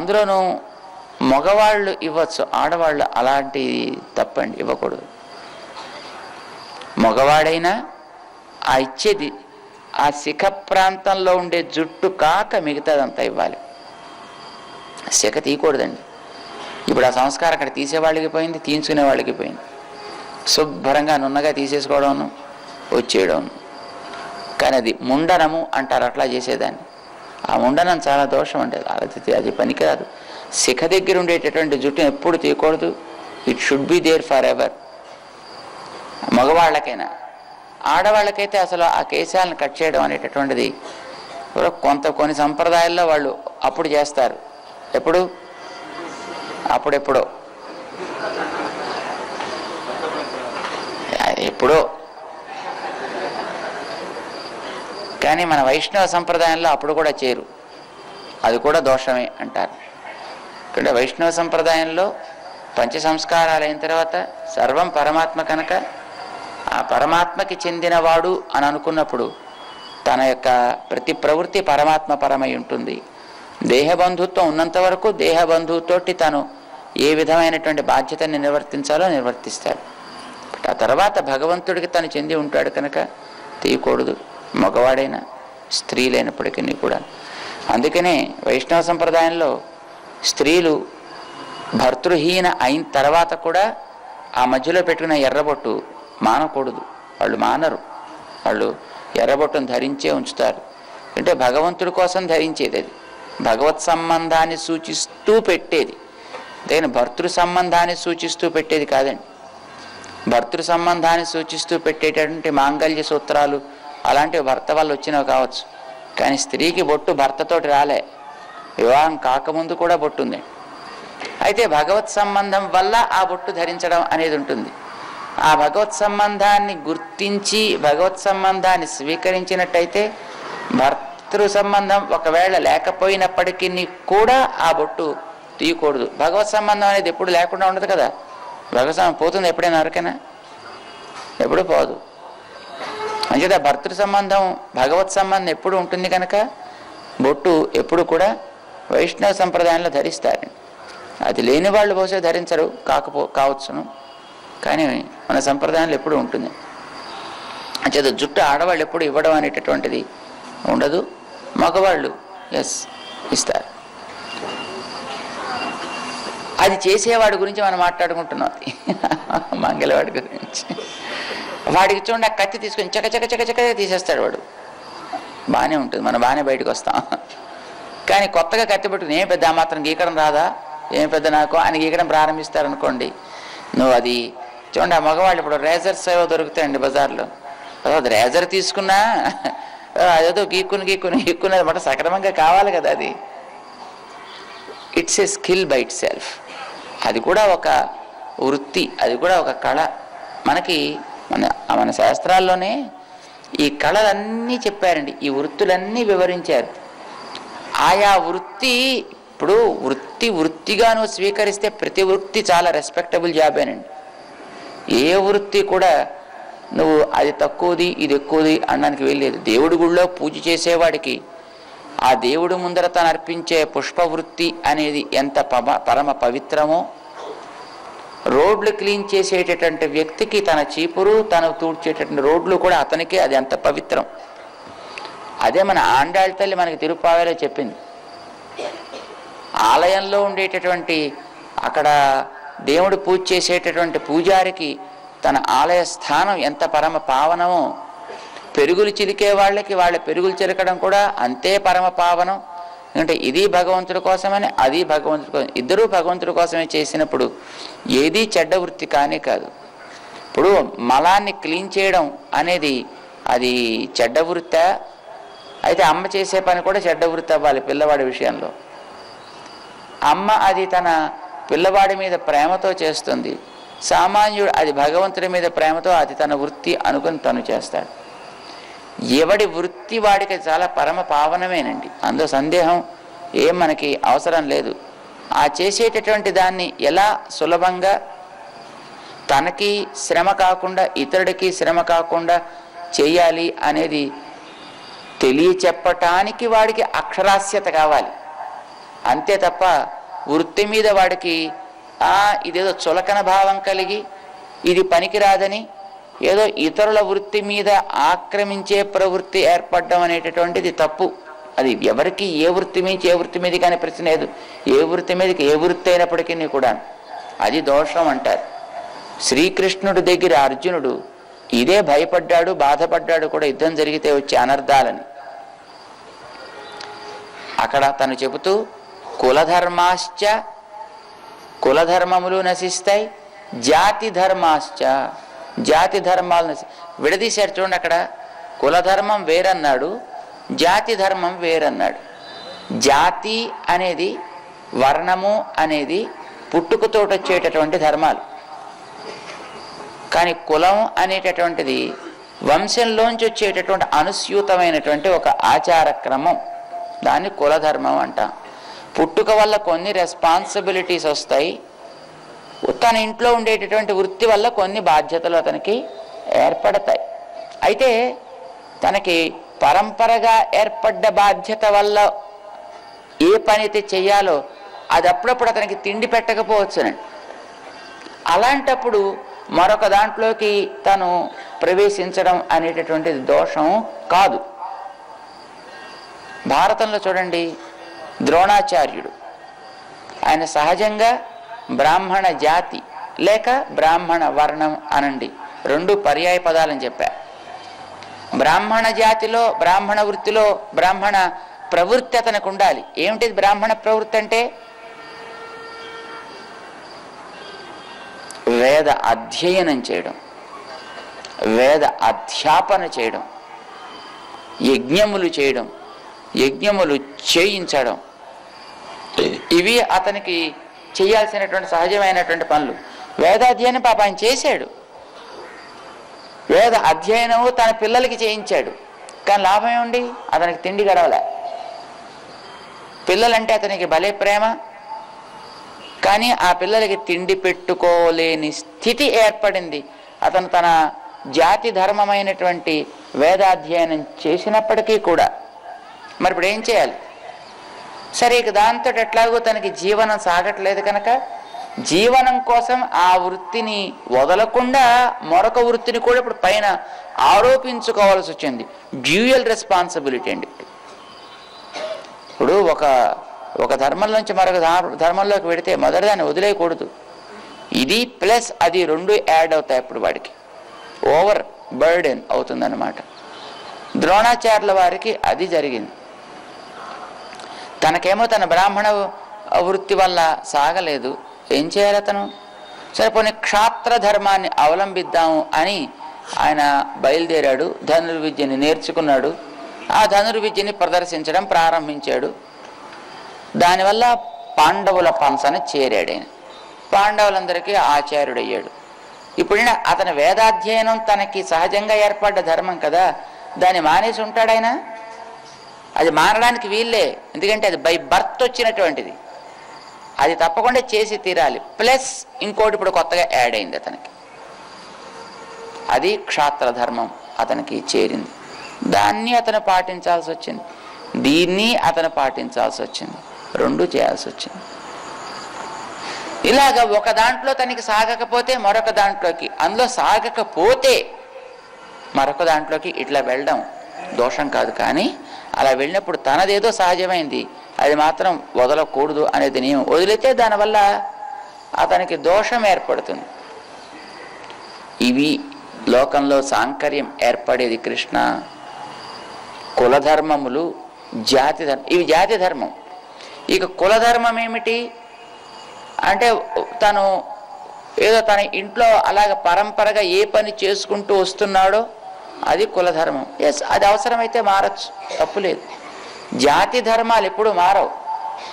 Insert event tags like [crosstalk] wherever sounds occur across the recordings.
అందులోనూ మగవాళ్ళు ఇవ్వచ్చు ఆడవాళ్ళు అలాంటివి తప్పండి ఇవ్వకూడదు. మగవాడైనా ఆ ఇచ్చేది ఆ శిఖ ప్రాంతంలో ఉండే జుట్టు కాక మిగతాదంతా ఇవ్వాలి. శిఖ తీయకూడదండి. ఇప్పుడు ఆ సంస్కారం అక్కడ తీసేవాళ్ళకి పోయింది తీయించుకునే వాళ్ళకి పోయింది. శుభ్రంగా నున్నగా తీసేసుకోవడం వచ్చేయడం కానీ అది ముండనము అంటారు అట్లా చేసేదాన్ని. ఆ ఉండడం చాలా దోషం అంటే అది అది పనికిరాదు శిఖ దగ్గర ఉండేటటువంటి జుట్టును ఎప్పుడు తీయకూడదు. It should be there forever మగవాళ్ళకైనా. ఆడవాళ్ళకైతే అసలు ఆ కేశాలను కట్ చేయడం అనేటటువంటిది కొంత కొన్ని సంప్రదాయాల్లో వాళ్ళు అప్పుడు చేస్తారు. ఎప్పుడు? అప్పుడెప్పుడో. ఎప్పుడో. కానీ మన వైష్ణవ సంప్రదాయంలో అప్పుడు కూడా చేరు. అది కూడా దోషమే అంటారు. ఎందుకంటే వైష్ణవ సంప్రదాయంలో పంచ సంస్కారాలు అయిన తర్వాత సర్వం పరమాత్మ కనుక ఆ పరమాత్మకి చెందినవాడు అని అనుకున్నప్పుడు తన యొక్క ప్రతి ప్రవృత్తి పరమాత్మ పరమై ఉంటుంది. దేహబంధుత్వం ఉన్నంత వరకు దేహబంధువుతోటి తను ఏ విధమైనటువంటి బాధ్యతని నిర్వర్తించాలో నిర్వర్తిస్తాడు. ఆ తర్వాత భగవంతుడికి తను చెంది ఉంటాడు కనుక తీయకూడదు. మగవాడైనా స్త్రీలైనప్పటికీ కూడా. అందుకనే వైష్ణవ సంప్రదాయంలో స్త్రీలు భర్తృహీన అయిన తర్వాత కూడా ఆ మధ్యలో పెట్టుకున్న ఎర్రబొట్టు మానకూడదు. వాళ్ళు మానరు. వాళ్ళు ఎర్రబొట్టును ధరించే ఉంచుతారు. అంటే భగవంతుడి కోసం ధరించేది అది. భగవత్ సంబంధాన్ని సూచిస్తూ పెట్టేది. దేని భర్తృ సంబంధాన్ని సూచిస్తూ పెట్టేది కాదండి. భర్తృ సంబంధాన్ని సూచిస్తూ పెట్టేటటువంటి మాంగళ్య సూత్రాలు అలాంటివి భర్త వల్ల వచ్చినవి కావచ్చు. కానీ స్త్రీకి బొట్టు భర్తతోటి రాలే. వివాహం కాకముందు కూడా బొట్టు ఉంది అయితే భగవత్ సంబంధం వల్ల ఆ బొట్టు ధరించడం అనేది ఉంటుంది. ఆ భగవత్ సంబంధాన్ని గుర్తించి భగవత్ సంబంధాన్ని స్వీకరించినట్టయితే భర్తృ సంబంధం ఒకవేళ లేకపోయినప్పటికీ కూడా ఆ బొట్టు తీయకూడదు. భగవత్ సంబంధం అనేది ఎప్పుడు లేకుండా ఉండదు కదా. భగవత్ సంబంధం పోతుంది ఎప్పుడైనా ఎవరికైనా? ఎప్పుడు పోదు. అంచేత భర్తృ సంబంధం భగవత్ సంబంధం ఎప్పుడు ఉంటుంది కనుక బొట్టు ఎప్పుడు కూడా వైష్ణవ సంప్రదాయంలో ధరిస్తారు. అది లేని వాళ్ళు బహుశా ధరించరు కాకపో కావచ్చును. కానీ మన సంప్రదాయంలో ఎప్పుడు ఉంటుంది. అంచేత జుట్టు ఆడవాళ్ళు ఎప్పుడు ఇవ్వడం అనేటటువంటిది ఉండదు. మగవాళ్ళు ఎస్ ఇస్తారు. అది చేసేవాడి గురించి మనం మాట్లాడుకుంటున్నాం. [laughs] మంగళవాడి గురించి. వాడికి చూడండి ఆ కత్తి తీసుకొని చక చక చక చక తీసేస్తాడు వాడు. బాగానే ఉంటుంది మనం బాగానే బయటకు వస్తాం. కానీ కొత్తగా కత్తి పట్టుకుని ఏం పెద్ద మాత్రం గీకడం రాదా? ఏం పెద్ద నాకు? అని గీకడం ప్రారంభిస్తారనుకోండి. నువ్వు అది చూడండి ఆ మగవాళ్ళు ఇప్పుడు రేజర్స్ ఏవో దొరుకుతాయండి బజార్లో. అది రేజర్ తీసుకున్నా అదేదో గీక్కుని గీక్కుని గీక్కుని అనమాట సక్రమంగా కావాలి కదా అది. It's a skill by itself అది కూడా ఒక వృత్తి అది కూడా ఒక కళ. మనకి మన మన శాస్త్రాల్లోనే ఈ కళలన్నీ చెప్పారండి ఈ వృత్తులన్నీ వివరించారు. ఆయా వృత్తి ఇప్పుడు వృత్తి వృత్తిగా నువ్వు స్వీకరిస్తే ప్రతి వృత్తి చాలా రెస్పెక్టబుల్ జాబేనండి ఏ వృత్తి కూడా నువ్వు అది తక్కువది ఇది ఎక్కువది అనడానికి వెళ్ళలేదు దేవుడి గుళ్ళో పూజ చేసేవాడికి ఆ దేవుడి ముందర తను అర్పించే పుష్పవృత్తి అనేది ఎంత పమ పరమ పవిత్రమో రోడ్లు క్లీన్ చేసేటటువంటి వ్యక్తికి తన చీపురు తను తూడ్చేటటువంటి రోడ్లు కూడా అతనికి అది అంత పవిత్రం. అదే మన ఆండాళ్ళ తల్లి మనకి తిరుపావేలో చెప్పింది. ఆలయంలో ఉండేటటువంటి అక్కడ దేవుడు పూజ చేసేటటువంటి పూజారికి తన ఆలయ స్థానం ఎంత పరమ పావనమో పెరుగులు చిలికే వాళ్ళకి వాళ్ళ పెరుగులు చిలకడం కూడా అంతే పరమ పావనం. ఎందుకంటే ఇది భగవంతుడి కోసమని అది భగవంతుడి కోసం ఇద్దరూ భగవంతుడి కోసమే చేసినప్పుడు ఏది చెడ్డ వృత్తి కానే కాదు. ఇప్పుడు మలాన్ని క్లీన్ చేయడం అనేది అది చెడ్డ వృత్త అయితే అమ్మ చేసే పని కూడా చెడ్డ వృత్తి అవ్వాలి పిల్లవాడి విషయంలో. అమ్మ అది తన పిల్లవాడి మీద ప్రేమతో చేస్తుంది. సామాన్యుడు అది భగవంతుడి మీద ప్రేమతో అది తన వృత్తి అనుకుని తను చేస్తాడు. ఎవడి వృత్తి వాడికి చాలా పరమ పావనమేనండి. అందులో సందేహం ఏం మనకి అవసరం లేదు. ఆ చేసేటటువంటి దాన్ని ఎలా సులభంగా తనకి శ్రమ కాకుండా ఇతరుడికి శ్రమ కాకుండా చేయాలి అనేది తెలియచెప్పటానికి వాడికి అక్షరాస్యత కావాలి. అంతే తప్ప వృత్తి మీద వాడికి ఇదేదో చులకన భావం కలిగి ఇది పనికిరాదని ఏదో ఇతరుల వృత్తి మీద ఆక్రమించే ప్రవృత్తి ఏర్పడడం అనేటటువంటిది తప్పు. అది ఎవరికి ఏ వృత్తి మీద ఏ వృత్తి మీద కానీ ప్రశ్న లేదు. ఏ వృత్తి మీదకి ఏ వృత్తి అయినప్పటికీ కూడా అది దోషం అంటారు. శ్రీకృష్ణుడి దగ్గర అర్జునుడు ఇదే భయపడ్డాడు బాధపడ్డాడు కూడా యుద్ధం జరిగితే వచ్చే అనర్థాలని అక్కడ తను చెబుతూ కులధర్మాశ్చ కులధర్మములు నశిస్తాయి జాతి ధర్మాశ్చ జాతి ధర్మాలను విడదీశాడు చూడండి అక్కడ. కులధర్మం వేరన్నాడు జాతి ధర్మం వేరన్నాడు. జాతి అనేది వర్ణము అనేది పుట్టుకతోటి వచ్చేటటువంటి ధర్మాలు. కానీ కులం అనేటటువంటిది వంశంలోంచి వచ్చేటటువంటి అనుస్యూతమైనటువంటి ఒక ఆచార క్రమం. దాన్ని కులధర్మం అంటాం. పుట్టుక వల్ల కొన్ని రెస్పాన్సిబిలిటీస్ వస్తాయి తన ఇంట్లో ఉండేటటువంటి వృత్తి వల్ల కొన్ని బాధ్యతలు అతనికి ఏర్పడతాయి. అయితే తనకి పరంపరగా ఏర్పడ్డ బాధ్యత వల్ల ఏ పని అయితే చేయాలో అది అప్పుడప్పుడు అతనికి తిండి పెట్టకపోవచ్చునండి అలాంటప్పుడు మరొక దాంట్లోకి తను ప్రవేశించడం అనేటటువంటిది దోషం కాదు. భారతంలో చూడండి ద్రోణాచార్యుడు. ఆయన సహజంగా బ్రాహ్మణ జాతి లేక బ్రాహ్మణ వర్ణం అనండి. రెండు పర్యాయ పదాలని చెప్పా. బ్రాహ్మణ జాతిలో బ్రాహ్మణ వృత్తిలో బ్రాహ్మణ ప్రవృత్తి అతనికి ఉండాలి. ఏమిటిది బ్రాహ్మణ ప్రవృత్తి అంటే? వేద అధ్యయనం చేయడం. వేద అధ్యాపన చేయడం. యజ్ఞములు చేయడం. యజ్ఞములు చేయించడం. ఇవి అతనికి చేయాల్సినటువంటి సహజమైనటువంటి పనులు. వేదాధ్యయనం పాప ఆయన చేశాడు. వేద అధ్యయనము తన పిల్లలకి చేయించాడు. కానీ లాభం ఏముంది? అతనికి తిండి గడవలే. పిల్లలంటే అతనికి భలే ప్రేమ. కానీ ఆ పిల్లలకి తిండి పెట్టుకోలేని స్థితి ఏర్పడింది. అతను తన జాతి ధర్మమైనటువంటి వేదాధ్యయనం చేసినప్పటికీ కూడా. మరి ఇప్పుడు ఏం చేయాలి? సరే ఇక దాంతో ఎట్లాగో తనకి జీవనం సాగట్లేదు కనుక జీవనం కోసం ఆ వృత్తిని వదలకుండా మరొక వృత్తిని కూడా ఇప్పుడు పైన ఆరోపించుకోవాల్సి వచ్చింది. డ్యూయల్ రెస్పాన్సిబిలిటీ అండి. ఇప్పుడు ఒక ఒక ధర్మం నుంచి మరొక ధర్మంలోకి పెడితే మొదటి దాన్ని వదిలేయకూడదు. ఇది ప్లస్ అది రెండు యాడ్ అవుతాయి అప్పుడు వాడికి. ఓవర్ బర్డెన్ అవుతుందన్నమాట. ద్రోణాచార్యుల వారికి అది జరిగింది. తనకేమో తన బ్రాహ్మణ వృత్తి వల్ల సాగలేదు. ఏం చేయాలి అతను? సరే క్షాత్ర ధర్మాన్ని అవలంబిద్దాము అని ఆయన బయలుదేరాడు. ధనుర్విద్యని నేర్చుకున్నాడు. ఆ ధనుర్విద్యని ప్రదర్శించడం ప్రారంభించాడు. దానివల్ల పాండవుల పంచన చేరాడు ఆయన. పాండవులందరికీ ఆచార్యుడయ్యాడు. ఇప్పుడు అతని వేదాధ్యయనం తనకి సహజంగా ఏర్పడ్డ ధర్మం కదా దాన్ని మానేసి ఉంటాడాయన అది మారడానికి వీల్లే. ఎందుకంటే అది బై బర్త్ వచ్చినటువంటిది. అది తప్పకుండా చేసి తీరాలి. ప్లస్ ఇంకోటి ఇప్పుడు కొత్తగా యాడ్ అయింది అతనికి. అది క్షాత్రధర్మం అతనికి చేరింది. దాన్ని అతను పాటించాల్సి వచ్చింది. దీన్ని అతను పాటించాల్సి వచ్చింది. రెండు చేయాల్సి వచ్చింది. ఇలాగ ఒక దాంట్లో తనకి సాగకపోతే మరొక దాంట్లోకి. అందులో సాగకపోతే మరొక దాంట్లోకి ఇట్లా వెళ్ళడం దోషం కాదు కానీ అలా వెళ్ళినప్పుడు తనదేదో సహజమైంది. అది మాత్రం వదలకూడదు అనేది నియమం. వదిలితే దానివల్ల అతనికి దోషం ఏర్పడుతుంది. ఇవి లోకంలో సాంకర్యం ఏర్పడేది కృష్ణ. కులధర్మములు జాతి ధర్మం. ఇవి జాతి ధర్మం. ఇక కులధర్మం ఏమిటి? అంటే తను ఏదో తన ఇంట్లో అలాగ పరంపరగా ఏ పని చేసుకుంటూ వస్తున్నాడో అది కులధర్మం ఎస్ అది అవసరమైతే మారచ్చు. తప్పులేదు జాతి ధర్మాలు ఎప్పుడు మారవు.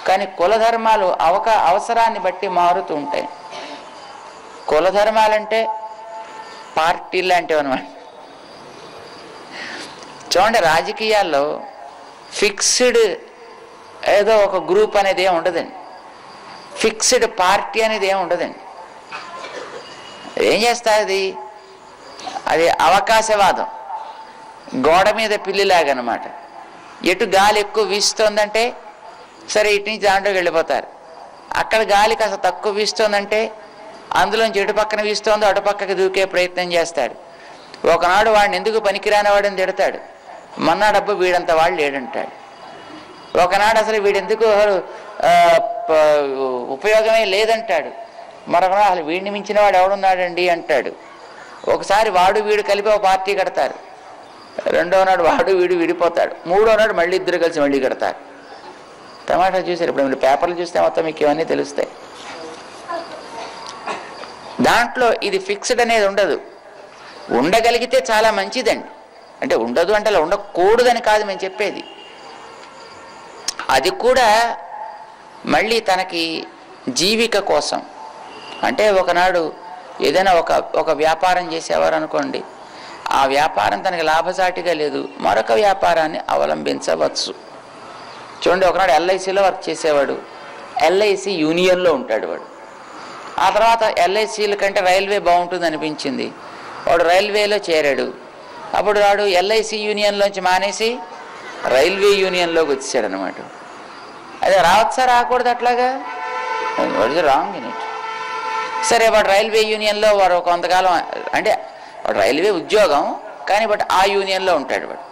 కానీ కులధర్మాలు అవక అవసరాన్ని బట్టి మారుతూ ఉంటాయి. కులధర్మాలంటే పార్టీ లాంటివి అనమాట చూడండి రాజకీయాల్లో ఫిక్స్డ్ ఏదో ఒక గ్రూప్ అనేది ఏమి ఉండదండి. ఫిక్స్డ్ పార్టీ అనేది ఏమి ఉండదండి. ఏం చేస్తా అది? అది అవకాశవాదం. గోడ మీద పిల్లిలాగనమాట. ఎటు గాలి ఎక్కువ వీస్తుందంటే సరే ఇటు నుంచి దాంట్లోకి వెళ్ళిపోతారు. అక్కడ గాలి కాస్త తక్కువ వీస్తోందంటే అందులోంచి ఎటు పక్కన వీస్తోందో అటు పక్కకి దూకే ప్రయత్నం చేస్తాడు. ఒకనాడు వాడిని ఎందుకు పనికిరాని వాడిని తిడతాడు. మన్నాడబ్బు వీడంత వాడు లేడంటాడు. ఒకనాడు అసలు వీడెందుకు ఉపయోగమే లేదంటాడు. మరొకనాడు అసలు వీడిని మించిన వాడు ఎవడున్నాడండి అంటాడు. ఒకసారి వాడు వీడు కలిపి ఒక పార్టీ కడతారు. రెండో నాడు వాడు వీడు విడిపోతాడు. మూడో నాడు మళ్ళీ ఇద్దరు కలిసి మళ్ళీ కడతారు. టమాటా చూసారు ఇప్పుడు మీరు పేపర్లు చూస్తే మొత్తం మీకు ఇవన్నీ తెలుస్తాయి. దాంట్లో ఇది ఫిక్స్డ్ అనేది ఉండదు. ఉండగలిగితే చాలా మంచిదండి. అంటే ఉండదు అంటే అలా ఉండకూడదని కాదు మేము చెప్పేది. అది కూడా మళ్ళీ తనకి జీవిక కోసం. అంటే ఒకనాడు ఏదైనా ఒక ఒక వ్యాపారం చేసేవారు అనుకోండి ఆ వ్యాపారం తనకి లాభసాటిగా లేదు. మరొక వ్యాపారాన్ని అవలంబించవచ్చు. చూడండి ఒకనాడు ఎల్ఐసిలో వర్క్ చేసేవాడు. ఎల్ఐసి యూనియన్లో ఉంటాడు వాడు. ఆ తర్వాత ఎల్ఐసీల కంటే రైల్వే బాగుంటుంది అనిపించింది వాడు రైల్వేలో చేరాడు. అప్పుడు వాడు ఎల్ఐసి యూనియన్లోంచి మానేసి రైల్వే యూనియన్లోకి వచ్చాడు అనమాట అదే రావచ్చా రాకూడదు అట్లాగా? వాడు రాంగ్ ఇన్ ఇట్. సరే వాడు రైల్వే యూనియన్లో వారు కొంతకాలం అంటే వాడు రైల్వే ఉద్యోగం కానీ బట్ ఆ యూనియన్లో ఉంటాడు వాడు.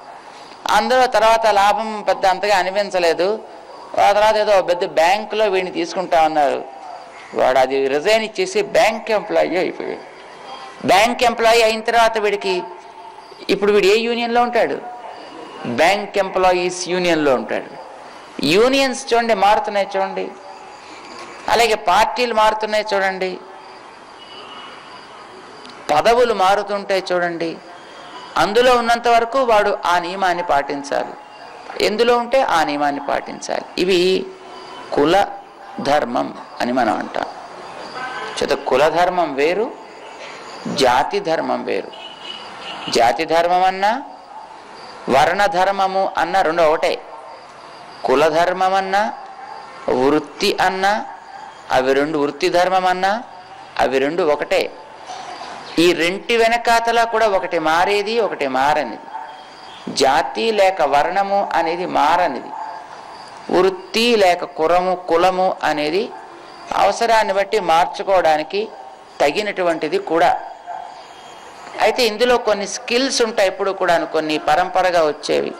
అందులో తర్వాత లాభం పెద్ద అంతగా అనిపించలేదు. ఆ తర్వాత ఏదో పెద్ద బ్యాంకులో వీడిని తీసుకుంటా ఉన్నారు వాడు అది రిజైన్ ఇచ్చేసి బ్యాంక్ ఎంప్లాయీ అయిపోయాడు. బ్యాంక్ ఎంప్లాయీ అయిన తర్వాత వీడికి ఇప్పుడు వీడు ఏ యూనియన్లో ఉంటాడు? బ్యాంక్ ఎంప్లాయీస్ యూనియన్లో ఉంటాడు. యూనియన్స్ చూడండి మారుతున్నాయి చూడండి. అలాగే పార్టీలు మారుతున్నాయి చూడండి. పదవులు మారుతుంటాయి చూడండి అందులో ఉన్నంత వరకు వాడు ఆ నియమాన్ని పాటించాలి. ఎందులో ఉంటే ఆ నియమాన్ని పాటించాలి. ఇవి కుల ధర్మం అని మనం అంటాం. చేత కులధర్మం వేరు జాతి ధర్మం వేరు. జాతి ధర్మం అన్నా వర్ణధర్మము అన్న రెండు ఒకటే. కులధర్మం అన్నా వృత్తి అన్నా అవి రెండు వృత్తి ధర్మం అన్నా అవి రెండు ఒకటే. ఈ రెంటి వెనకాతల కూడా ఒకటి మారేది ఒకటి మారనిది. జాతి లేక వర్ణము అనేది మారనిది. వృత్తి లేక కురము కులము అనేది అవసరాన్ని బట్టి మార్చుకోవడానికి తగినటువంటిది కూడా. అయితే ఇందులో కొన్ని స్కిల్స్ ఉంటాయి ఇప్పుడు కూడా కొన్ని పరంపరగా వచ్చేవి.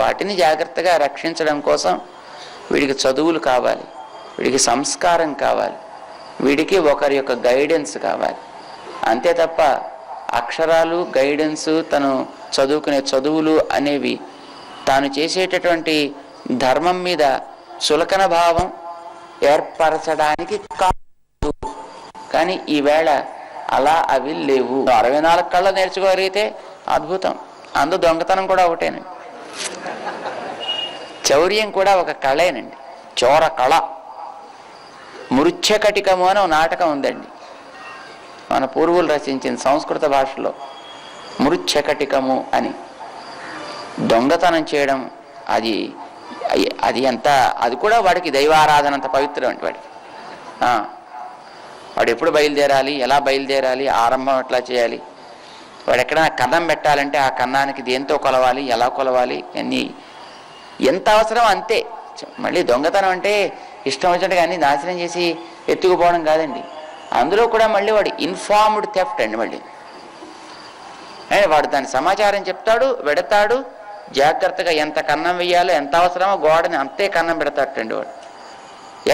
వాటిని జాగ్రత్తగా రక్షించడం కోసం వీడికి చదువులు కావాలి వీడికి సంస్కారం కావాలి వీడికి ఒకరి యొక్క గైడెన్స్ కావాలి. అంతే తప్ప అక్షరాలు గైడెన్స్ తను చదువుకునే చదువులు అనేవి తాను చేసేటటువంటి ధర్మం మీద చులకన భావం ఏర్పరచడానికి కాదు. కానీ ఈవేళ అలా అవి లేవు. అరవై నాలుగు కళ్ళ నేర్చుకోగలిగితే అద్భుతం. అందు దొంగతనం కూడా ఒకటేనండి. చౌర్యం కూడా ఒక కళేనండి. చోర కళ. మృచ్ఛకటికము అని ఒక నాటకం ఉందండి. మన పూర్వులు రచించిన సంస్కృత భాషలో మృచ్చకటికము అని. దొంగతనం చేయడం అది అది ఎంత అది కూడా వాడికి దైవారాధన అంత పవిత్రం అంటే వాడికి వాడు ఎప్పుడు బయలుదేరాలి ఎలా బయలుదేరాలి ఆరంభం ఎట్లా చేయాలి? వాడు ఎక్కడైనా కన్నం పెట్టాలంటే ఆ కన్నానికి దేంతో కొలవాలి ఎలా కొలవాలి అన్నీ ఎంత అవసరం అంతే. మళ్ళీ దొంగతనం అంటే ఇష్టం వచ్చినట్టుగా అన్ని నాశనం చేసి ఎత్తుకుపోవడం కాదండి. అందులో కూడా మళ్ళీ వాడు ఇన్ఫార్మ్డ్ థెఫ్ట్ అండి మళ్ళీ. వాడు దాని సమాచారం చెప్తాడు పెడతాడు జాగ్రత్తగా ఎంత కన్నం వేయాలో ఎంత అవసరమో గోడని అంతే కన్నం పెడతాటండి వాడు.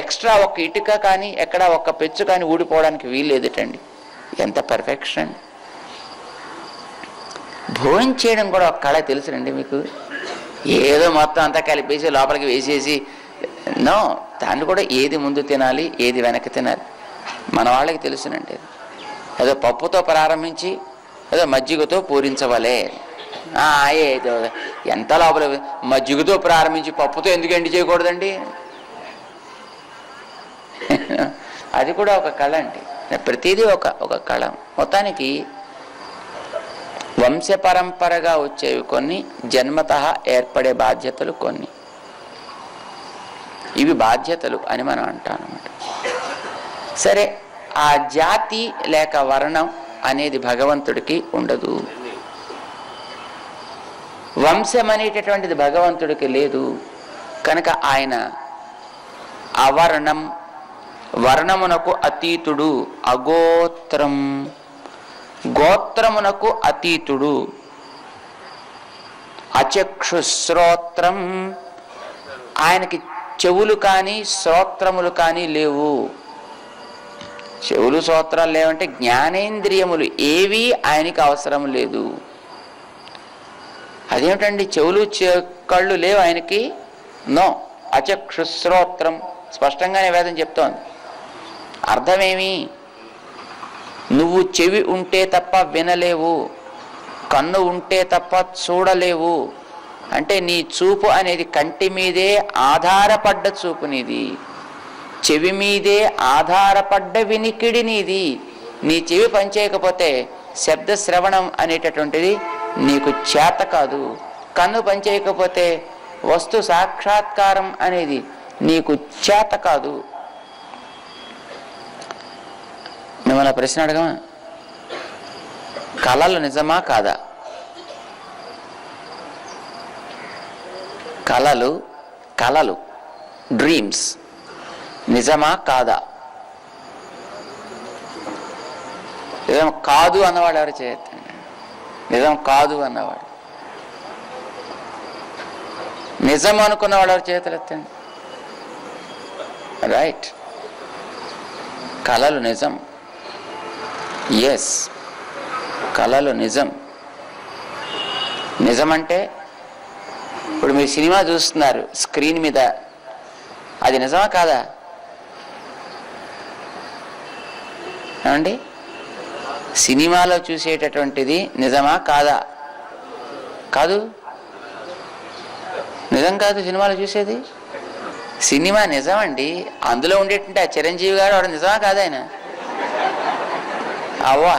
ఎక్స్ట్రా ఒక ఇటుక కానీ ఎక్కడ ఒక పెచ్చు కానీ ఊడిపోవడానికి వీల్లేదుటండి. ఎంత పర్ఫెక్షన్ భోజనం చేయడం కూడా ఒక కళ తెలుసునండి మీకు. ఏదో మొత్తం అంతా కలిపేసి లోపలికి వేసేసి నో దాన్ని కూడా ఏది ముందు తినాలి ఏది వెనక్కి తినాలి. మన వాళ్ళకి తెలుసునండి ఏదో పప్పుతో ప్రారంభించి ఏదో మజ్జిగతో పూరించవలే. ఏదో ఎంత లోపల మజ్జిగతో ప్రారంభించి పప్పుతో ఎందుకు ఎండి చేయకూడదండి? అది కూడా ఒక కళ అండి. ప్రతిదీ ఒక ఒక కళ. మొత్తానికి వంశ పరంపరగా వచ్చేవి కొన్ని జన్మత ఏర్పడే బాధ్యతలు కొన్ని. ఇవి బాధ్యతలు అని మనం అంటాం అన్నమాట. సరే ఆ జాతి లేక వర్ణం అనేది భగవంతుడికి ఉండదు. వంశం అనేటటువంటిది భగవంతుడికి లేదు. కనుక ఆయన అవర్ణం వర్ణమునకు అతీతుడు అగోత్రం. గోత్రమునకు అతీతుడు అచక్షుశ్రోత్రం. ఆయనకి చెవులు కానీ శ్రోత్రములు కానీ లేవు. చెవులు శ్రోత్రాలు లేవంటే జ్ఞానేంద్రియములు ఏవి ఆయనకి అవసరం లేదు. అదేమిటండి చెవులు చె- కళ్ళు లేవు ఆయనకి? నో. అచక్షుశ్రోత్రం స్పష్టంగానే వేదం చెప్తోంది. అర్థమేమి? నువ్వు చెవి ఉంటే తప్ప వినలేవు. కన్ను ఉంటే తప్ప చూడలేవు. అంటే నీ చూపు అనేది కంటి మీదే ఆధారపడ్డ చూపు నీది. చెవి మీదే ఆధారపడ్డ వినికిడి నీది. నీ చెవి పనిచేయకపోతే శబ్ద శ్రవణం అనేటటువంటిది నీకు చేత కాదు. కన్ను పనిచేయకపోతే వస్తు సాక్షాత్కారం అనేది నీకు చేత కాదు. మిమ్మల్ని ప్రశ్న అడగమా? కళలు నిజమా కాదా? కళలు కళలు డ్రీమ్స్ నిజమా కాదా? నిజం కాదు అన్నవాడు ఎవరు చేయొద్దండి? నిజం కాదు అన్నవాడు. నిజం అనుకున్నవాడు ఎవరు చేతులు ఎత్తండి? రైట్. కళలు నిజం. ఎస్ కళలు నిజం. నిజమంటే ఇప్పుడు మీరు సినిమా చూస్తున్నారు స్క్రీన్ మీద. అది నిజమా కాదా? ఏమండి? సినిమాలో చూసేటటువంటిది నిజమా కాదా? కాదు. నిజం కాదు సినిమాలో చూసేది? సినిమా నిజమండి. అందులో ఉండేటంటే ఆ చిరంజీవి గారు ఆవిడ నిజమా కాదా ఆయన? అవ్వా.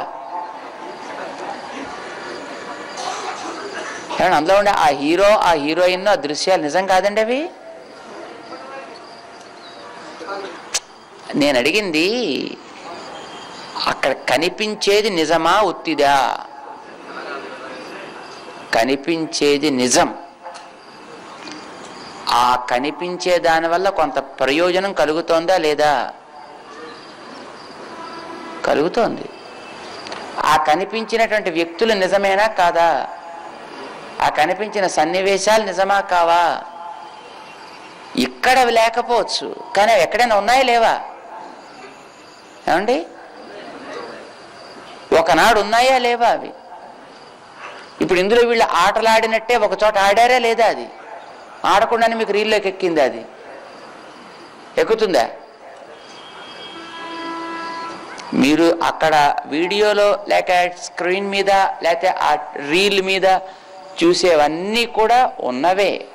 ఏమండి అందులో ఉండే ఆ హీరో ఆ హీరోయిన్ ఆ దృశ్యాలు నిజం కాదండి అవి? నేను అడిగింది అక్కడ కనిపించేది నిజమా ఉత్తిదా కనిపించేది నిజం. ఆ కనిపించే దానివల్ల కొంత ప్రయోజనం కలుగుతోందా లేదా? కలుగుతోంది. ఆ కనిపించినటువంటి వ్యక్తులు నిజమేనా కాదా? ఆ కనిపించిన సన్నివేశాలు నిజమా కావా? ఇక్కడ అవి లేకపోవచ్చు కానీ ఎక్కడైనా ఉన్నాయా లేవా? ఏమండి? ఒకనాడు ఉన్నాయా లేవా అవి? ఇప్పుడు ఇందులో వీళ్ళు ఆటలాడినట్టే ఒక చోట ఆడారా లేదా అది? ఆడకుండానే మీకు రీల్లోకి ఎక్కింది అది? ఎక్కుతుందా? మీరు అక్కడ వీడియోలో లేక స్క్రీన్ మీద లేక ఆ రీల్ మీద చూసేవన్నీ కూడా ఉన్నవే.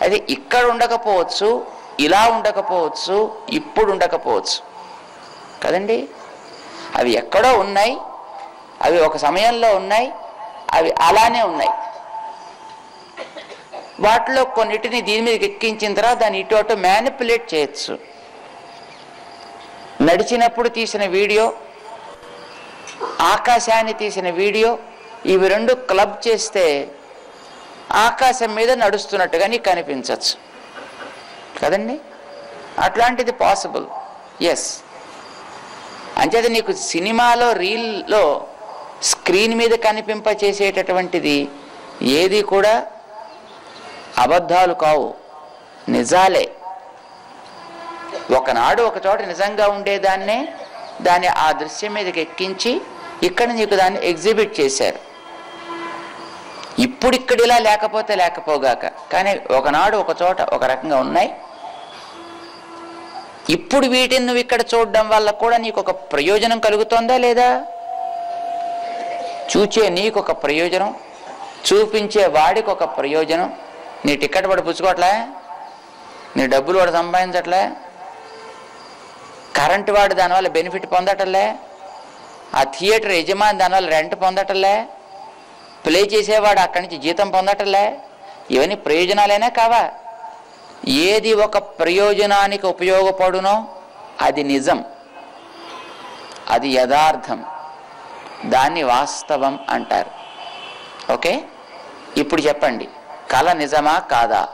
అది ఇక్కడ ఉండకపోవచ్చు ఇలా ఉండకపోవచ్చు ఇప్పుడు ఉండకపోవచ్చు. కదండి? అవి ఎక్కడో ఉన్నాయి. అవి ఒక సమయంలో ఉన్నాయి అవి అలానే ఉన్నాయి. వాటిలో కొన్నిటిని దీని మీదకి ఎక్కించిన తర్వాత దాన్ని ఇటు అటు మ్యానిపులేట్ చేయొచ్చు. నడిచినప్పుడు తీసిన వీడియో ఆకాశాన్ని తీసిన వీడియో ఇవి రెండు క్లబ్ చేస్తే ఆకాశం మీద నడుస్తున్నట్టుగా నీకు కనిపించవచ్చు కదండి? అట్లాంటిది పాసిబుల్ ఎస్ అంచేది నీకు సినిమాలో రీల్లో స్క్రీన్ మీద కనిపింప చేసేటటువంటిది ఏది కూడా అబద్ధాలు కావు. నిజాలే. ఒకనాడు ఒక చోట నిజంగా ఉండేదాన్నే దాన్ని ఆ దృశ్యం మీదకి ఎక్కించి ఇక్కడ నీకు దాన్ని ఎగ్జిబిట్ చేశారు. ఇప్పుడు ఇక్కడ ఇలా లేకపోతే లేకపోగాక. కానీ ఒకనాడు ఒక చోట ఒక రకంగా ఉన్నాయి. ఇప్పుడు వీటిని నువ్వు ఇక్కడ చూడడం వల్ల కూడా నీకు ఒక ప్రయోజనం కలుగుతోందా లేదా? చూచే నీకు ఒక ప్రయోజనం చూపించే వాడికి ఒక ప్రయోజనం. నీ టికెట్ వాడు పుచ్చుకోవట్లే? నీ డబ్బులు వాడు సంపాదించట్లే? కరెంటు వాడు దానివల్ల బెనిఫిట్ పొందటంలే? ఆ థియేటర్ యజమాని దానివల్ల రెంట్ పొందటంలే? ప్లే చేసేవాడు అక్కడి నుంచి జీతం పొందటంలే? ఇవన్నీ ప్రయోజనాలైనా కావా? ఏది ఒక ప్రయోజనానికి ఉపయోగపడునో అది నిజం. అది యథార్థం. దాన్ని వాస్తవం అంటారు. ఓకే? ఇప్పుడు చెప్పండి. కళ నిజమా? కాదా?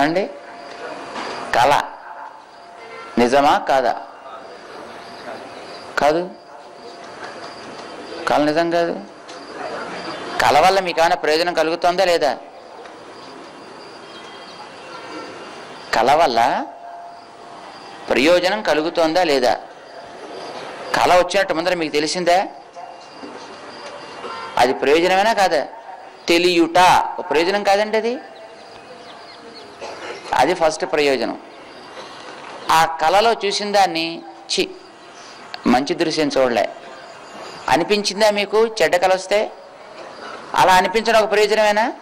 అండి కళ. నిజమా? కాదా? కాదు. కళ నిజం కాదు. కళ వల్ల మీకు ఏమైనా ప్రయోజనం కలుగుతుందా లేదా? కళ వల్ల ప్రయోజనం కలుగుతుందా లేదా? కళ వచ్చినట్టు ముందర మీకు తెలిసిందే? అది ప్రయోజనమేనా కాదా? తెలియుట. ఒక ప్రయోజనం కాదండి అది? అది ఫస్ట్ ప్రయోజనం. ఆ కళలో చూసిన దాన్ని చి మంచి దృశ్యం చూడలే. అనిపించిందా మీకు? చెడ్డ కళ వస్తే? అలా అనిపించడం ఒక ప్రయోజనమేనా?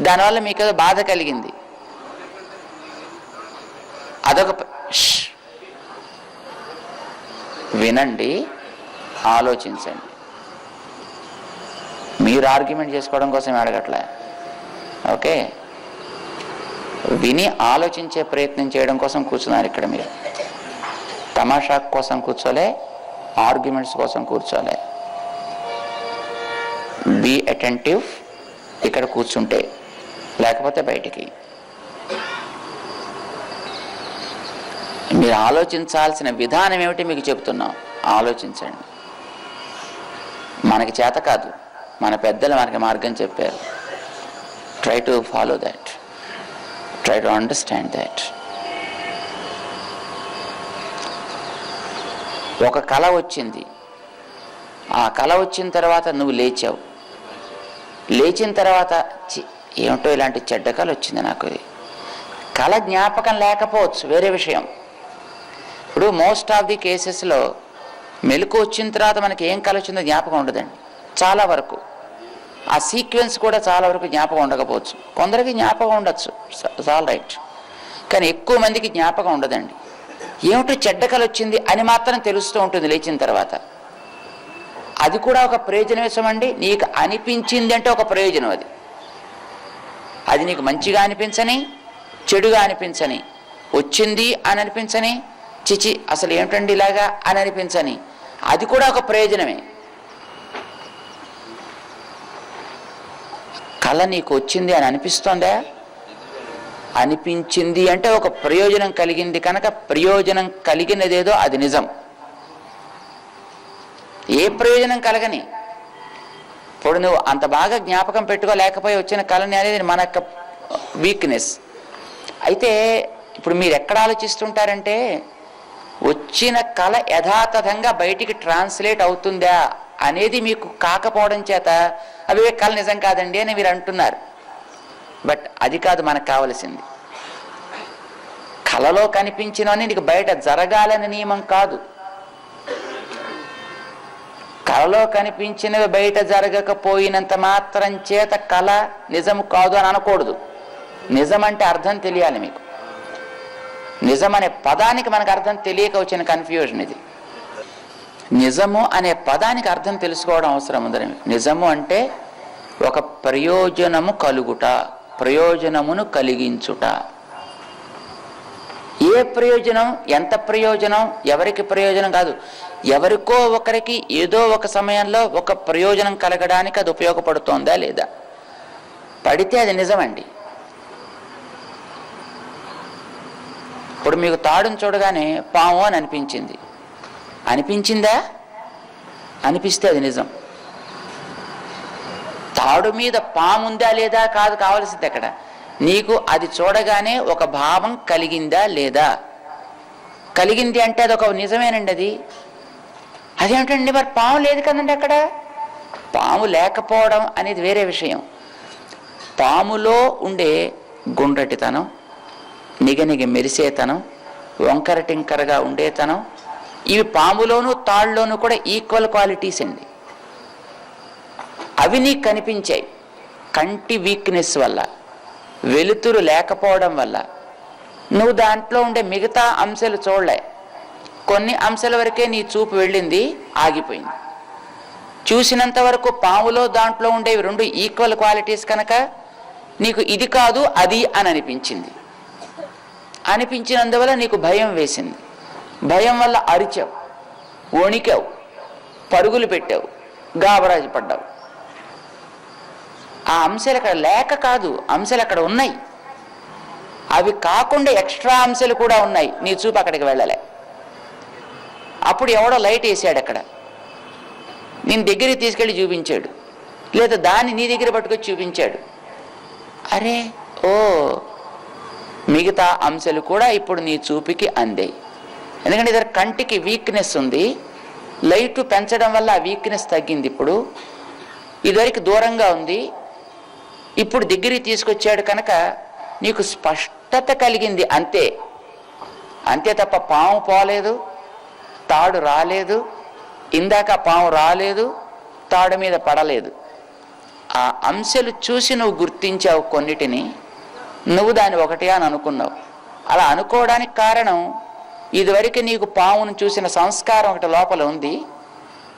దానివల్ల మీకు బాధ కలిగింది. అదొక వినండి ఆలోచించండి. మీరు ఆర్గ్యుమెంట్ చేసుకోవడం కోసం అడగట్లే. ఓకే? విని ఆలోచించే ప్రయత్నం చేయడం కోసం కూర్చున్నారు ఇక్కడ మీరు. తమాషా కోసం కూర్చోలే ఆర్గ్యుమెంట్స్ కోసం కూర్చోలే. బీ అటెంటివ్ ఇక్కడ కూర్చుంటే లేకపోతే బయటికి. మీరు ఆలోచించాల్సిన విధానం ఏమిటి మీకు చెప్తున్నాం. ఆలోచించండి. మనకి చేత కాదు. మన పెద్దలు మనకి మార్గం చెప్పారు. Try to follow that try to understand that ఒక కళ వచ్చింది. ఆ కళ వచ్చిన తర్వాత నువ్వు లేచావు. లేచిన తర్వాత ఏమిటో ఇలాంటి చెడ్డ కళ వచ్చింది నాకు. ఇది కళ జ్ఞాపకం లేకపోవచ్చు వేరే విషయం. ఇప్పుడు మోస్ట్ ఆఫ్ ది కేసెస్లో మెలకు వచ్చిన తర్వాత మనకి ఏం కళ వచ్చిందో జ్ఞాపకం ఉండదండి. చాలా వరకు. ఆ సీక్వెన్స్ కూడా చాలా వరకు జ్ఞాపకం ఉండకపోవచ్చు. కొందరికి జ్ఞాపకం ఉండొచ్చు. All right. కానీ ఎక్కువ మందికి జ్ఞాపకం ఉండదండి. ఏమిటో చెడ్డ కళ వచ్చింది అని మాత్రం తెలుస్తూ ఉంటుంది లేచిన తర్వాత. అది కూడా ఒక ప్రయోజనం అండి నీకు అనిపించింది అంటే ఒక ప్రయోజనం అది. అది నీకు మంచిగా అనిపించని చెడుగా అనిపించని వచ్చింది అని అనిపించని చిచి అసలు ఏమిటండి ఇలాగా అని అనిపించని. అది కూడా ఒక ప్రయోజనమే. కళ నీకు వచ్చింది అని అనిపిస్తోందా? అనిపించింది అంటే ఒక ప్రయోజనం కలిగింది కనుక ప్రయోజనం కలిగినదేదో అది నిజం. ఏ ప్రయోజనం కలగని? ఇప్పుడు నువ్వు అంత బాగా జ్ఞాపకం పెట్టుకోలేకపోయి వచ్చిన కళని అనేది మన యొక్క వీక్నెస్ అయితే ఇప్పుడు మీరు ఎక్కడ ఆలోచిస్తుంటారంటే వచ్చిన కళ యథాతథంగా బయటికి ట్రాన్స్లేట్ అవుతుందా అనేది మీకు కాకపోవడం చేత అవి కళ నిజం కాదండి అని మీరు అంటున్నారు. బట్ అది కాదు మనకు కావలసింది. కళలో కనిపించినవన్నీ నీకు బయట జరగాలని నియమం కాదు. కళలో కనిపించినవి బయట జరగకపోయినంత మాత్రం చేత కళ నిజం కాదు అని అనకూడదు. నిజం అంటే అర్థం తెలియాలి మీకు. నిజం అనే పదానికి మనకు అర్థం తెలియక వచ్చిన కన్ఫ్యూజన్ ఇది. నిజము అనే పదానికి అర్థం తెలుసుకోవడం అవసరం ఉందని నిజము అంటే ఒక ప్రయోజనము కలుగుట ప్రయోజనమును కలిగించుట. ఏ ప్రయోజనం? ఎంత ప్రయోజనం? ఎవరికి ప్రయోజనం కాదు. ఎవరికో ఒకరికి ఏదో ఒక సమయంలో ఒక ప్రయోజనం కలగడానికి అది ఉపయోగపడుతోందా లేదా? పడితే అది నిజమండి. ఇప్పుడు మీకు తాడును చూడగానే పాము అని అనిపించింది. అనిపించిందా? అనిపిస్తే అది నిజం. తాడు మీద పాము ఉందా లేదా కాదు కావలసింది అక్కడ. నీకు అది చూడగానే ఒక భావం కలిగిందా లేదా? కలిగింది అంటే అది ఒక నిజమేనండి అది. అదేమిటండి మరి పాము లేదు కదండి అక్కడ? పాము లేకపోవడం అనేది వేరే విషయం. పాములో ఉండే గుండ్రటితనం నిగనిగ మెరిసేతనం వంకర టింకరగా ఉండేతనం ఇవి పాములోను తాళ్ళలోనూ కూడా ఈక్వల్ క్వాలిటీస్ అండి. అవి నీకు కనిపించాయి. కంటి వీక్నెస్ వల్ల వెలుతురు లేకపోవడం వల్ల. నువ్వు దాంట్లో ఉండే మిగతా అంశాలు చూడలే. కొన్ని అంశాల వరకే నీ చూపు వెళ్ళింది ఆగిపోయింది. చూసినంత వరకు పాములో దాంట్లో ఉండేవి రెండు ఈక్వల్ క్వాలిటీస్ కనుక నీకు ఇది కాదు అది అని అనిపించింది. అనిపించినందువల్ల నీకు భయం వేసింది. భయం వల్ల అరిచావు వణికావు పరుగులు పెట్టావు గాబరాజు పడ్డావు. ఆ అంశాలు అక్కడ లేక కాదు అంశాలు అక్కడ ఉన్నాయి. అవి కాకుండా ఎక్స్ట్రా అంశాలు కూడా ఉన్నాయి. నీ చూపు అక్కడికి వెళ్ళలే. అప్పుడు ఎవడో లైట్ వేసాడు అక్కడ. నేను దగ్గరికి తీసుకెళ్ళి చూపించాడు. లేదా దాన్ని నీ దగ్గర పట్టుకొచ్చి చూపించాడు. అరే ఓ మిగతా అంశాలు కూడా ఇప్పుడు నీ చూపుకి అందాయి ఎందుకంటే ఇద్దరు కంటికి వీక్నెస్ ఉంది. లైట్ పెంచడం వల్ల ఆ వీక్నెస్ తగ్గింది ఇప్పుడు. ఇదివరకు దూరంగా ఉంది. ఇప్పుడు దగ్గరికి తీసుకొచ్చాడు కనుక నీకు స్పష్టత కలిగింది అంతే. అంతే తప్ప పాము పోలేదు తాడు రాలేదు ఇందాక పాము రాలేదు తాడు మీద పడలేదు. ఆ అంశాలు చూసి నువ్వు గుర్తించావు కొన్నిటిని. నువ్వు దాన్ని ఒకటి అని అనుకున్నావు. అలా అనుకోవడానికి కారణం ఇదివరకు నీకు పామును చూసిన సంస్కారం ఒకటి లోపల ఉంది.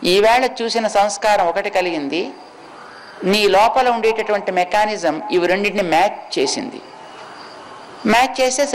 ఈవేళ చూసిన సంస్కారం ఒకటి కలిగింది. నీ లోపల ఉండేటటువంటి మెకానిజం ఇవి రెండింటిని మ్యాచ్ చేసింది. మ్యాచ్ చేసే